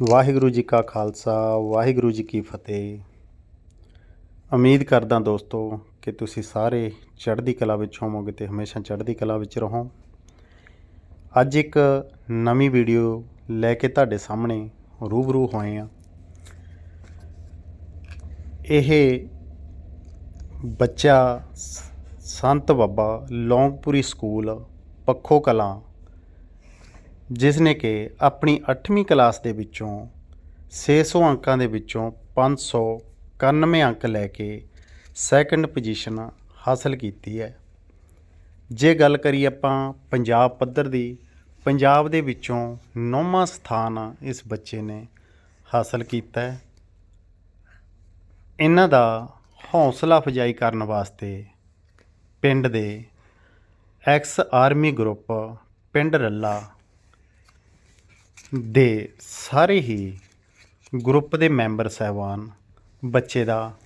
ਵਾਹਿਗੁਰੂ ਜੀ ਕਾ ਖਾਲਸਾ, ਵਾਹਿਗੁਰੂ ਜੀ ਕੀ ਫਤਿਹ। ਉਮੀਦ ਕਰਦਾ ਦੋਸਤੋ ਕਿ ਤੁਸੀਂ ਸਾਰੇ ਚੜ੍ਹਦੀ ਕਲਾ ਵਿੱਚ ਹੋਵੋਗੇ ਤੇ ਹਮੇਸ਼ਾ ਚੜ੍ਹਦੀ ਕਲਾ ਵਿੱਚ ਰਹੋ। ਅੱਜ ਇੱਕ ਨਵੀਂ ਵੀਡੀਓ ਲੈ ਕੇ ਤੁਹਾਡੇ ਸਾਹਮਣੇ ਰੂਬਰੂ ਹੋਏ ਆ ਇਹ ਬੱਚਾ ਸ- ਸੰਤ ਬਾਬਾ ਲੌਂਗਪੁਰੀ ਸਕੂਲ, ਪੱਖੋ ਕਲਾਂ ਜਿਸ ਨੇ ਕਿ ਆਪਣੀ 8ਵੀਂ ਕਲਾਸ ਦੇ ਵਿੱਚੋਂ 600 ਅੰਕਾਂ ਦੇ ਵਿੱਚੋਂ 591 ਅੰਕ ਲੈ ਕੇ ਸੈਕੰਡ ਪੋਜੀਸ਼ਨ ਹਾਸਲ ਕੀਤੀ ਹੈ। ਜੇ ਗੱਲ ਕਰੀਏ ਆਪਾਂ ਪੰਜਾਬ ਪੱਧਰ ਦੀ, ਪੰਜਾਬ ਦੇ ਵਿੱਚੋਂ ਨੌਵਾਂ ਸਥਾਨ ਇਸ ਬੱਚੇ ਨੇ ਹਾਸਲ ਕੀਤਾ ਹੈ। ਇਹਨਾਂ ਦਾ ਹੌਸਲਾ ਅਫਜਾਈ ਕਰਨ ਵਾਸਤੇ ਪਿੰਡ ਦੇ ਐਕਸ ਆਰਮੀ ਗਰੁੱਪ ਪਿੰਡ ਰੱਲਾ ਦੇ ਸਾਰੇ ਹੀ ਗਰੁੱਪ ਦੇ ਮੈਂਬਰ ਸਹਿਬਾਨ ਬੱਚੇ ਦਾ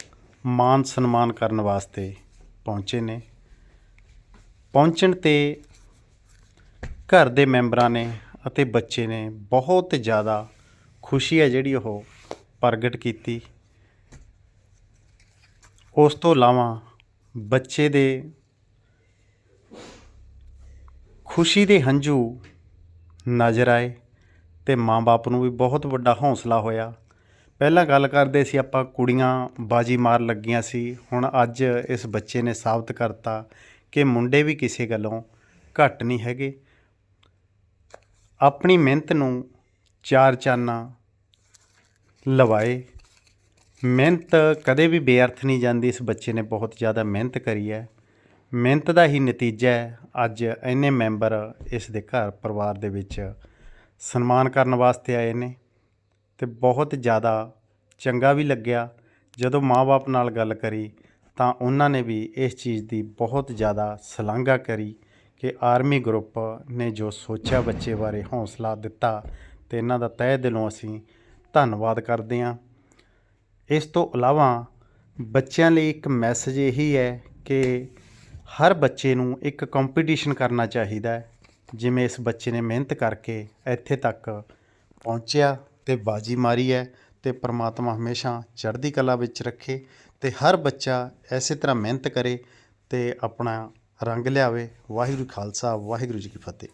ਮਾਨ ਸਨਮਾਨ ਕਰਨ ਵਾਸਤੇ ਪਹੁੰਚੇ ਨੇ। ਪਹੁੰਚਣ ਤੇ ਘਰ ਦੇ ਮੈਂਬਰਾਂ ਨੇ ਅਤੇ ਬੱਚੇ ਨੇ ਬਹੁਤ ਜ਼ਿਆਦਾ ਖੁਸ਼ੀ ਹੈ ਜਿਹੜੀ ਉਹ ਪ੍ਰਗਟ ਕੀਤੀ। ਉਸ ਤੋਂ ਇਲਾਵਾ ਬੱਚੇ ਦੇ ਖੁਸ਼ੀ ਦੇ ਹੰਝੂ ਨਜ਼ਰ ਆਏ। ਤੇ ਮਾਂ-ਬਾਪ ਨੂੰ ਵੀ ਬਹੁਤ ਵੱਡਾ ਹੌਸਲਾ ਹੋਇਆ। ਪਹਿਲਾਂ ਗੱਲ ਕਰਦੇ ਸੀ ਆਪਾਂ ਕੁੜੀਆਂ ਬਾਜੀ ਮਾਰ ਲੱਗੀਆਂ ਸੀ। ਹੁਣ ਅੱਜ ਇਸ ਬੱਚੇ ਨੇ ਸਾਬਤ ਕਰਤਾ ਕਿ ਮੁੰਡੇ ਵੀ ਕਿਸੇ ਗੱਲੋਂ ਘੱਟ ਨਹੀਂ ਹੈਗੇ। ਆਪਣੀ ਮਿਹਨਤ ਨੂੰ ਚਾਰ ਚਾਨਾ ਲਵਾਏ। ਮਿਹਨਤ ਕਦੇ ਵੀ ਬੇਅਰਥ ਨਹੀਂ ਜਾਂਦੀ। ਇਸ ਬੱਚੇ ਨੇ ਬਹੁਤ ਜ਼ਿਆਦਾ ਮਿਹਨਤ ਕਰੀ ਹੈ। ਮਿਹਨਤ ਦਾ ਹੀ ਨਤੀਜਾ ਹੈ। ਅੱਜ ਇੰਨੇ ਮੈਂਬਰ ਇਸ ਦੇ ਘਰ ਪਰਿਵਾਰ ਦੇ ਵਿੱਚ ਸਨਮਾਨ ਕਰਨ ਵਾਸਤੇ ਆਏ ਨੇ ਅਤੇ ਬਹੁਤ ਜ਼ਿਆਦਾ ਚੰਗਾ ਵੀ ਲੱਗਿਆ। ਜਦੋਂ ਮਾਂ ਬਾਪ ਨਾਲ ਗੱਲ ਕਰੀ ਤਾਂ ਉਹਨਾਂ ਨੇ ਵੀ ਇਸ ਚੀਜ਼ ਦੀ ਬਹੁਤ ਜ਼ਿਆਦਾ ਸ਼ਲਾਘਾ ਕਰੀ ਕਿ ਆਰਮੀ ਗਰੁੱਪ ਨੇ ਜੋ ਸੋਚਿਆ ਬੱਚੇ ਬਾਰੇ ਹੌਸਲਾ ਦਿੱਤਾ ਤੇ ਇਹਨਾਂ ਦਾ ਤਹਿ ਦਿਲੋਂ ਅਸੀਂ ਧੰਨਵਾਦ ਕਰਦੇ ਹਾਂ। ਇਸ ਤੋਂ ਇਲਾਵਾ ਬੱਚਿਆਂ ਲਈ ਇੱਕ ਮੈਸੇਜ ਇਹੀ ਹੈ ਕਿ ਹਰ ਬੱਚੇ ਨੂੰ ਇੱਕ ਕੰਪੀਟੀਸ਼ਨ ਕਰਨਾ ਚਾਹੀਦਾ ਹੈ। ਜਿਵੇਂ ਇਸ ਬੱਚੇ ਨੇ ਮਿਹਨਤ ਕਰਕੇ ਇੱਥੇ ਤੱਕ ਪਹੁੰਚਿਆ ਤੇ ਬਾਜੀ ਮਾਰੀ ਹੈ ਤੇ ਪ੍ਰਮਾਤਮਾ ਹਮੇਸ਼ਾ ਚੜ੍ਹਦੀ ਕਲਾ ਵਿੱਚ ਰੱਖੇ ਤੇ ਹਰ ਬੱਚਾ ਐਸੇ ਤਰ੍ਹਾਂ ਮਿਹਨਤ ਕਰੇ ਤੇ ਆਪਣਾ ਰੰਗ ਲਿਆਵੇ। ਵਾਹਿਗੁਰੂ ਖਾਲਸਾ, ਵਾਹਿਗੁਰੂ ਜੀ ਕੀ ਫਤਿਹ।